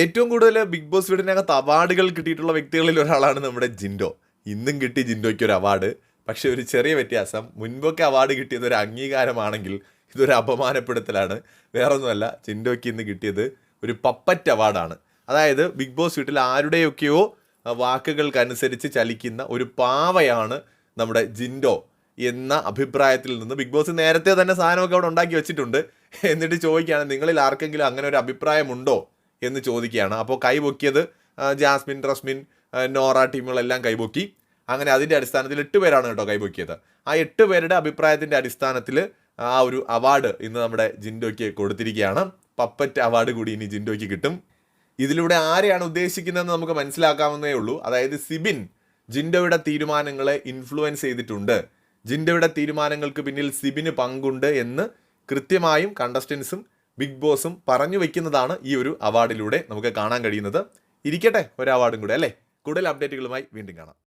ഏറ്റവും കൂടുതൽ big boss വീടിനകത്ത് അവാർഡുകൾ കിട്ടിയിട്ടുള്ള വ്യക്തികളിൽ ഒരാളാണ് നമ്മുടെ ജിൻഡോ. ഇന്നും കിട്ടി ജിൻഡോയ്ക്ക് ഒരു അവാർഡ്. പക്ഷെ ഒരു ചെറിയ വ്യത്യാസം. മുൻപൊക്കെ അവാർഡ് കിട്ടിയത് ഒരു അംഗീകാരമാണെങ്കിൽ ഇതൊരു അപമാനപ്പെടുത്തലാണ്. വേറൊന്നുമല്ല ജിൻഡോയ്ക്ക് ഇന്ന് കിട്ടിയത് ഒരു പപ്പറ്റ് അവാർഡാണ്. അതായത് ബിഗ് ബോസ് വീട്ടിൽ ആരുടെയൊക്കെയോ വാക്കുകൾക്കനുസരിച്ച് ചലിക്കുന്ന ഒരു പാവയാണ് നമ്മുടെ ജിൻഡോ എന്ന അഭിപ്രായത്തിൽ നിന്ന് ബിഗ് ബോസ് നേരത്തെ തന്നെ സാധനമൊക്കെ അവിടെ ഉണ്ടാക്കി വെച്ചിട്ടുണ്ട്. എന്നിട്ട് ചോദിക്കുകയാണ് നിങ്ങളിൽ ആർക്കെങ്കിലും അങ്ങനെ ഒരു അഭിപ്രായമുണ്ടോ? എന്ന് ചോദിക്കുകയാണ്. അപ്പോൾ കൈപൊക്കിയത് ജാസ്മിൻ റസ്മിൻ നോറ ടീമുകളെല്ലാം കൈപൊക്കി അങ്ങനെ അതിന്റെ അടിസ്ഥാനത്തിൽ എട്ട് പേരാണ് കേട്ടോ കൈപൊക്കിയത് ആ എട്ട് പേരുടെ അഭിപ്രായത്തിന്റെ അടിസ്ഥാനത്തിൽ ആ ഒരു അവാർഡ് ഇന്ന് നമ്മുടെ ജിൻഡോയ്ക്ക് കൊടുത്തിരിക്കുകയാണ്. പപ്പറ്റ് അവാർഡ് കൂടി ഇനി ജിൻഡോയ്ക്ക് കിട്ടും. ഇതിലൂടെ ആരെയാണ് ഉദ്ദേശിക്കുന്നതെന്ന് നമുക്ക് മനസ്സിലാക്കാവുന്നേ ഉള്ളൂ. അതായത് സിബിൻ ജിൻഡോയുടെ തീരുമാനങ്ങളെ ഇൻഫ്ലുവൻസ് ചെയ്തിട്ടുണ്ട്. ജിൻഡോയുടെ തീരുമാനങ്ങൾക്ക് പിന്നിൽ സിബിന് പങ്കുണ്ട് എന്ന് കൃത്യമായും കണ്ടസ്റ്റൻസും ബിഗ് ബോസും പറഞ്ഞു വെക്കുന്നതാണ് ഈ ഒരു അവാർഡിലൂടെ നമുക്ക് കാണാൻ കഴിയുന്നത്. ഇരിക്കട്ടെ ഒരു അവാർഡും കൂടെ അല്ലേ? കൂടുതൽ അപ്ഡേറ്റുകളുമായി വീണ്ടും കാണാം.